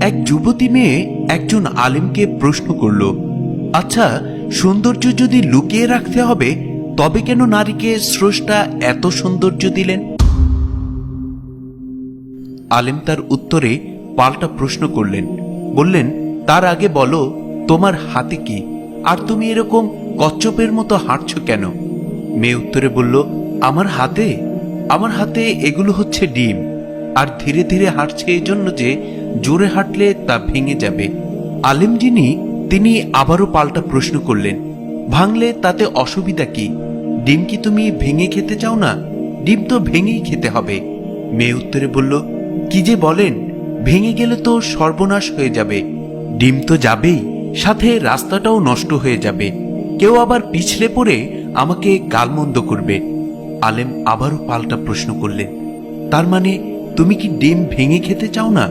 এক যুবতী মেয়ে একজন আলেমকে প্রশ্ন করল আচ্ছা সৌন্দর্য যদি লুকিয়ে রাখতে হবে, তবে কেন নারীকে স্রষ্টা এত সৌন্দর্য দিলেন? আলেম তার উত্তরে পাল্টা প্রশ্ন করলেন, বললেন, তার আগে বলো, তোমার হাতে কি? আর তুমি এরকম কচ্ছপের মতো হাঁটছ কেন? মেয়ে উত্তরে বলল, আমার হাতে? আমার হাতে এগুলো হচ্ছে ডিম। আর ধীরে ধীরে হাঁটছে এই জন্য যে জোরে হাঁটলে তা ভেঙে যাবে। আলেম যিনি, তিনি আবারও পাল্টা প্রশ্ন করলেন, ভাঙলে তাতে অসুবিধা কি? ডিম কি তুমি ভেঙে খেতে চাও না? ডিম তো ভেঙেই খেতে হবে। মেয়ে উত্তরে বলল, কি যে বলেন, ভেঙে গেলে তো সর্বনাশ হয়ে যাবে। ডিম তো যাবেই, সাথে রাস্তাটাও নষ্ট হয়ে যাবে। কেউ আবার পিছলে পড়ে আমাকে গালমন্দ করবে। আলেম আবারও পাল্টা প্রশ্ন করলেন, তার মানে তুমি কি ডিম ভেঙে খেতে চাও না?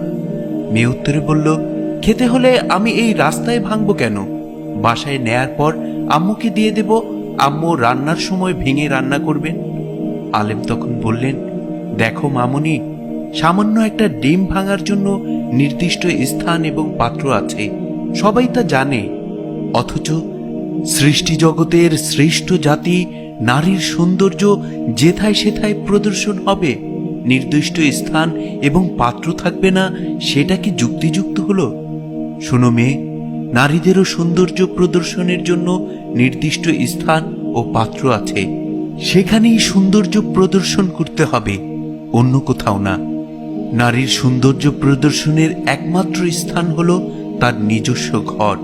মেয়ে উত্তরে বলল, খেতে হলে আমি এই রাস্তায় ভাঙবো কেন? বাসায় নেয়ার পর আম্মুকে দিয়ে দেব, আম্মু রান্নার সময় ভেঙে রান্না করবেন। আলেম তখন বললেন, দেখো মামুনি, সামান্য একটা ডিম ভাঙার জন্য নির্দিষ্ট স্থান এবং পাত্র আছে, সবাই তা জানে। অথচ সৃষ্টি জগতের শ্রেষ্ঠ জাতি, নারীর সৌন্দর্য যেথায় সেথায় প্রদর্শন হবে। নির্দিষ্ট স্থান এবং পাত্র থাকবে না, সেটা কি যুক্তিযুক্ত হলো? শোনো মেয়ে, নারীদেরও সৌন্দর্য প্রদর্শনের জন্য নির্দিষ্ট স্থান ও পাত্র আছে। সেখানেই সৌন্দর্য প্রদর্শন করতে হবে, অন্য কোথাও না। নারীর সৌন্দর্য প্রদর্শনের একমাত্র স্থান হল তার নিজস্ব ঘর,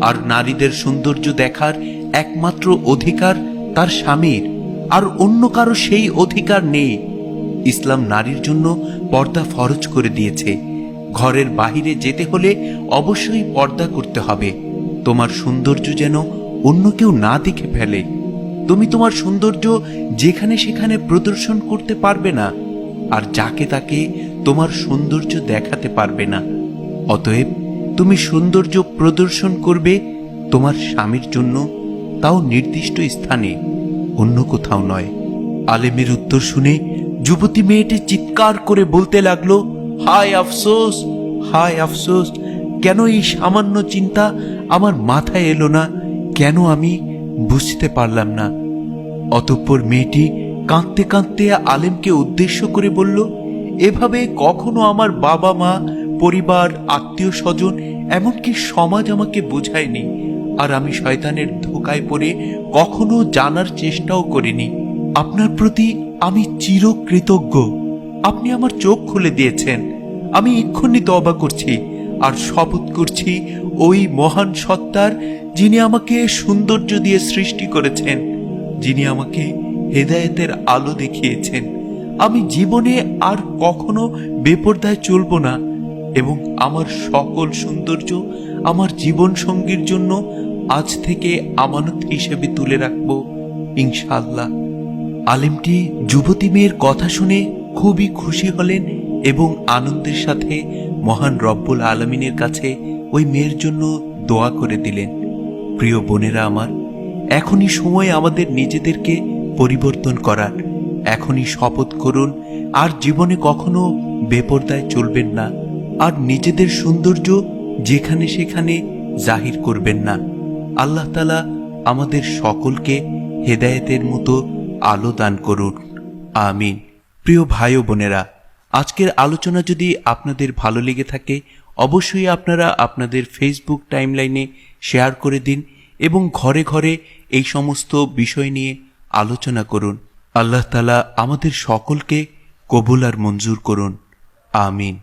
আর নারীদের সৌন্দর্য দেখার একমাত্র অধিকার তার স্বামীর, আর অন্য কারও সেই অধিকার নেই। ইসলাম নারীর জন্য পর্দা ফরজ করে দিয়েছে। ঘরের বাহিরে যেতে হলে অবশ্যই পর্দা করতে হবে। তোমার সৌন্দর্য যেন অন্য কেউ না দেখে ফেলে। তুমি তোমার সৌন্দর্য যেখানে সেখানে প্রদর্শন করতে পারবে না, আর যাকে তাকে তোমার সৌন্দর্য দেখাতে পারবে না। অতএব তুমি সৌন্দর্য প্রদর্শন করবে তোমার স্বামীর জন্য, তাও নির্দিষ্ট স্থানে, অন্য কোথাও নয়। আলেমের উত্তর শুনে যুবতী মেয়েটি চিৎকার করে বলতে লাগল হায় আফসোস হায় আফসোস, কেন এই সামান্য চিন্তা আমার মাথায় এলো না? কেন আমি বুঝতে পারলাম না? অতঃপর মেয়েটি কাঁদতে কাঁদতে আলেমকে উদ্দেশ্য করে বলল, এভাবে কখনো আমার বাবা মা, পরিবার, আত্মীয় স্বজন, এমনকি সমাজ আমাকে বোঝায়নি, আর আমি শয়তানের ধোকায় পড়ে কখনো জানার চেষ্টাও করিনি। আপনার প্রতি আমি চিরকৃতজ্ঞ। আপনি আমার চোখ খুলে দিয়েছেন। আমি এক্ষুনি তবা করছি আর শপথ করছি ওই মহান সত্তার যিনি আমাকে সৌন্দর্য দিয়ে সৃষ্টি করেছেন, যিনি আমাকে হেদায়েতের আলো দেখিয়েছেন। আমি জীবনে আর কখনো বেপরদায় চলব না এবং আমার সকল সৌন্দর্য আমার জীবন সঙ্গীর জন্য আজ থেকে আমানত হিসেবে তুলে রাখব, ইনশাআল্লাহ। আলেমটি যুবতী মেয়ের কথা শুনে খুবই খুশি হলেন এবং আনন্দের সাথে মহান রব্বুল আলমিনের কাছে ওই মেয়ের জন্য দোয়া করে দিলেন। প্রিয় বোনেরা আমার, এখনই সময় আমাদের নিজেদেরকে পরিবর্তন করার। এখনই শপথ করুন, আর জীবনে কখনো বেপরদায় চলবেন না, আর নিজেদের সৌন্দর্য যেখানে সেখানে জাহির করবেন না। আল্লাহ তালা আমাদের সকলকে হেদায়েতের মতো আলো দান করুন। আমিন। প্রিয় ভাই ও বোনেরা, আজকের আলোচনা যদি আপনাদের ভালো লেগে থাকে, অবশ্যই আপনারা আপনাদের ফেসবুক টাইমলাইনে শেয়ার করে দিন এবং ঘরে ঘরে এই সমস্ত বিষয় নিয়ে আলোচনা করুন। আল্লাহ তালা আমাদের সকলকে কবুল আর মঞ্জুর করুন। আমিন।